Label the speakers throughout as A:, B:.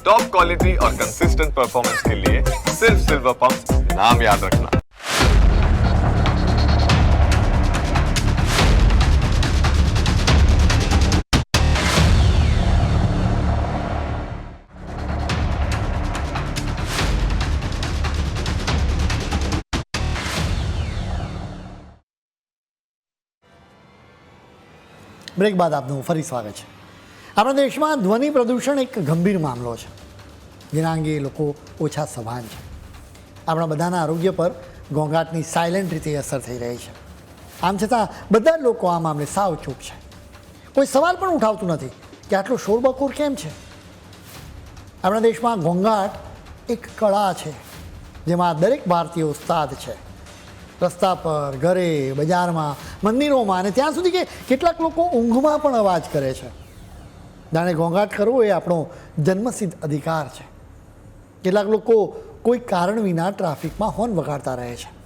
A: Top quality और consistent performance के लिए सिर्फ सिल्वर पंप नाम याद रखना
B: બ્રેક બાદ આપનું ફરી સ્વાગત છે આપણા દેશમાં ધ્વનિ પ્રદૂષણ એક ગંભીર મામલો છે. જેના અંગે લોકો ઓછા સભાન છે. આપણા બધાના આરોગ્ય પર ઘોંઘાટની સાયલેન્ટ રીતે અસર થઈ રહી છે. આમ છતાં બધા લોકો આ મામલે સાવ ચૂપ છે. કોઈ સવાલ પણ ઉઠાવતું નથી કે આટલો શોરબકોર કેમ છે? આપણા દેશમાં ઘોંઘાટ એક કળા છે, જેમાં દરેક ભારતીય ઉસ્તાદ છે. રસ્તા પર, ઘરે, બજારમાં, મંદિરોમાં અને ત્યાં સુધી કે કેટલાક લોકો ઊંઘમાં પણ અવાજ કરે છે. જાણે ઘોંઘાટ કરવો એ આપણો જન્મસિદ્ધ અધિકાર છે. કેટલાક લોકો કોઈ કારણ વિના ટ્રાફિકમાં હોર્ન વગાડતા રહે છે.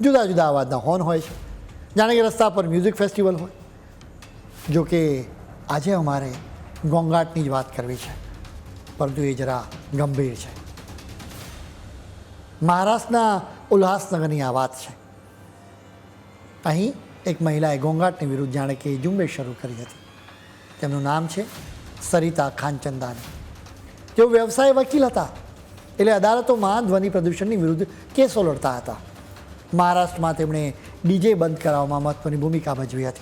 B: જુદા જુદા અવાજના હોર્ન હોય છે. જાણે કે રસ્તા પર મ્યુઝિક ફેસ્ટિવલ હોય. જો કે આજે અમારે ઘોંઘાટની જ વાત કરવી છે. પરંતુ એ જરા ગંભીર છે. મહારાષ્ટ્રના ઉલ્હાસનગરની આ વાત છે. અહીં એક મહિલાએ ઘોંઘાટની વિરુદ્ધ જાણે કે ઝુંબેશ શરૂ કરી હતી. તેમનું નામ છે સરિતા ખાનચંદાની. તેઓ વ્યવસાય વકીલ હતા. એટલે અદાલતોમાં ધ્વનિ પ્રદૂષણની વિરુદ્ધ કેસો લડતા હતા. મહારાષ્ટ્રમાં તેમણે ડીજે બંધ કરાવવામાં મહત્વની ભૂમિકા ભજવી હતી.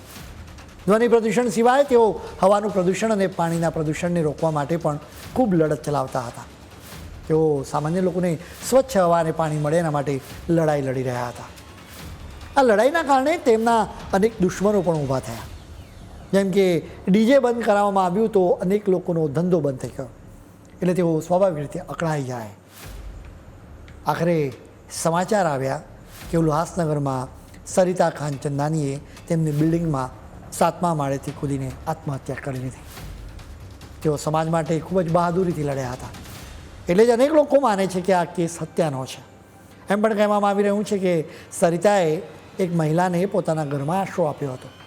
B: ધ્વનિ પ્રદૂષણ સિવાય તેઓ હવાનું પ્રદૂષણ અને પાણીના પ્રદૂષણને રોકવા માટે પણ ખૂબ લડત ચલાવતા હતા. તેઓ સામાન્ય લોકોને સ્વચ્છ હવા અને પાણી મળે એના માટે લડાઈ લડી રહ્યા હતા. આ લડાઈના કારણે તેમના અનેક દુશ્મનો પણ ઊભા થયા. જેમ કે ડીજે બંધ કરાવવામાં આવ્યું તો અનેક લોકોનો ધંધો બંધ થઈ ગયો. એટલે તેઓ સ્વાભાવિક રીતે અકળાઈ જાય. આખરે સમાચાર આવ્યા કે ઉલ્હાસનગરમાં સરિતા ખાન ચંદાનીએ તેમની બિલ્ડિંગમાં સાતમા માળેથી કૂદીને આત્મહત્યા કરી લીધી. તેઓ સમાજ માટે ખૂબ જ બહાદુરીથી લડ્યા હતા. એટલે જ અનેક લોકો માને છે કે આ કેસ હત્યાનો છે. એમ પણ કહેવામાં આવી રહ્યું છે કે સરિતાએ એક મહિલાને પોતાના ઘરમાં આશરો આપ્યો હતો.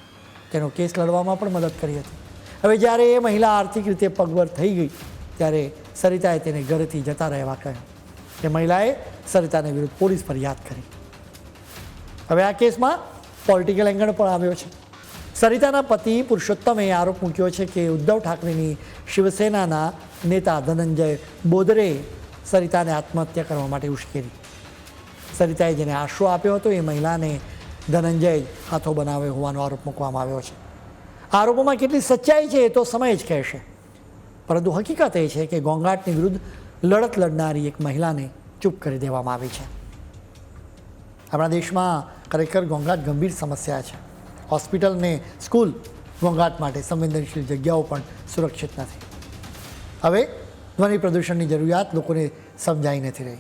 B: તેનો કેસ લડવામાં પણ મદદ કરી હતી. હવે જ્યારે એ મહિલા આર્થિક રીતે પગભર થઈ ગઈ, ત્યારે સરિતાએ તેને ઘરેથી જતા રહેવા કહ્યું. તે મહિલાએ સરિતાને વિરુદ્ધ પોલીસ ફરિયાદ કરી. હવે આ કેસમાં પોલિટિકલ એંગલ પણ આવ્યો છે. સરિતાના પતિ પુરુષોત્તમે આરોપ મૂક્યો છે કે ઉદ્ધવ ઠાકરેની શિવસેનાના નેતા ધનંજય બોદરે સરિતાને આત્મહત્યા કરવા માટે ઉશ્કેરી. સરિતાએ જેને આશરો આપ્યો હતો, એ મહિલાને ધનંજય હાથો બનાવ્યો હોવાનો આરોપ મૂકવામાં આવ્યો છે. આરોપોમાં કેટલી સચ્ચાઈ છે એ તો સમય જ કહેશે. પરંતુ હકીકત એ છે કે ઘોંઘાટની વિરુદ્ધ લડત લડનારી એક મહિલાને ચૂપ કરી દેવામાં આવી છે. આપણા દેશમાં ખરેખર ઘોંઘાટ ગંભીર સમસ્યા છે. હોસ્પિટલ ને સ્કૂલ ઘોંઘાટ માટે સંવેદનશીલ જગ્યાઓ પણ સુરક્ષિત નથી. હવે ધ્વનિ પ્રદૂષણની જરૂરિયાત લોકોને સમજાઈ નથી રહી.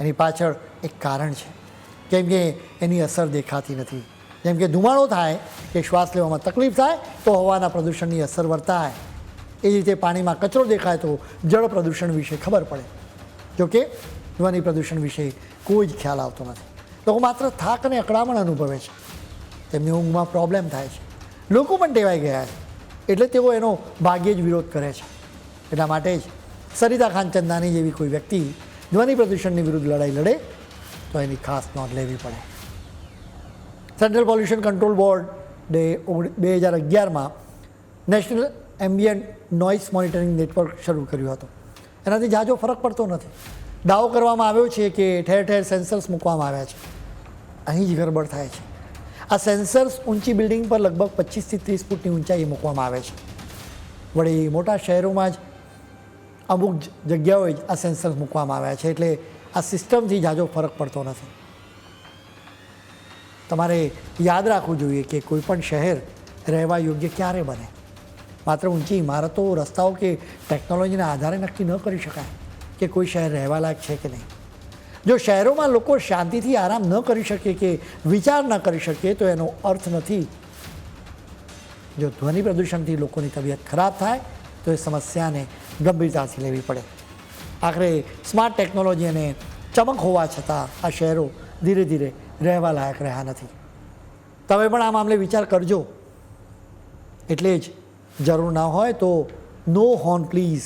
B: એની પાછળ એક કારણ છે. કેમ કે એની અસર દેખાતી નથી. જેમ કે ધુમાડો થાય કે શ્વાસ લેવામાં તકલીફ થાય, તો હવાના પ્રદૂષણની અસર વર્તાય. એ રીતે પાણીમાં કચરો દેખાય તો જળ પ્રદૂષણ વિશે ખબર પડે. જોકે ધ્વનિ પ્રદૂષણ વિશે કોઈ જ ખ્યાલ આવતો નથી. લોકો માત્ર થાક અને અકળામણ અનુભવે છે. તેમની ઊંઘમાં પ્રોબ્લેમ થાય છે. લોકો પણ ટેવાઈ ગયા છે. એટલે તેઓ એનો ભાગ્યે જ વિરોધ કરે છે. એટલા માટે જ સરિતા ખાન ચંદાની જેવી કોઈ વ્યક્તિ ધ્વનિ પ્રદૂષણની વિરુદ્ધ લડાઈ લડે તો એની ખાસ નોંધ લેવી પડે. સેન્ટ્રલ પોલ્યુશન કંટ્રોલ બોર્ડે બે હજાર અગિયારમાં national ambient noise monitoring network શરૂ કર્યું હતું. એનાથી જાજો ફરક પડતો નથી. દાવો કરવામાં આવ્યો છે કે ઠેર ઠેર સેન્સર્સ મૂકવામાં આવ્યા છે. અહીં જ ગડબડ થાય છે. આ સેન્સર્સ ઊંચી બિલ્ડિંગ પર લગભગ પચીસથી ત્રીસ ફૂટની ઊંચાઈએ મૂકવામાં આવે છે. વળી મોટા શહેરોમાં જ અમુક જગ્યાઓએ જ આ સેન્સર્સ મૂકવામાં આવ્યા છે. એટલે આ સિસ્ટમથી જાજો ફરક પડતો નથી. તમારે યાદ રાખવું જોઈએ કે કોઈપણ શહેર રહેવા યોગ્ય ક્યારે બને. માત્ર ઊંચી ઇમારતો, રસ્તાઓ કે ટેકનોલોજીના આધારે નક્કી ન કરી શકાય કે કોઈ શહેર રહેવા લાયક છે કે નહીં. જો શહેરોમાં લોકો શાંતિથી આરામ ન કરી શકે કે વિચાર ન કરી શકે, તો એનો અર્થ નથી. જો ધ્વનિ પ્રદૂષણથી લોકોની તબિયત ખરાબ થાય, તો એ સમસ્યાને ગંભીરતાથી લેવી પડે. આખરે સ્માર્ટ ટેકનોલોજી અને ચમક હોવા છતાં આ શહેરો ધીરે ધીરે રહેવા લાયક રહ્યા નથી. તમે પણ આ મામલે વિચાર કરજો. એટલે જ જરૂર ના હોય તો નો હોર્ન પ્લીઝ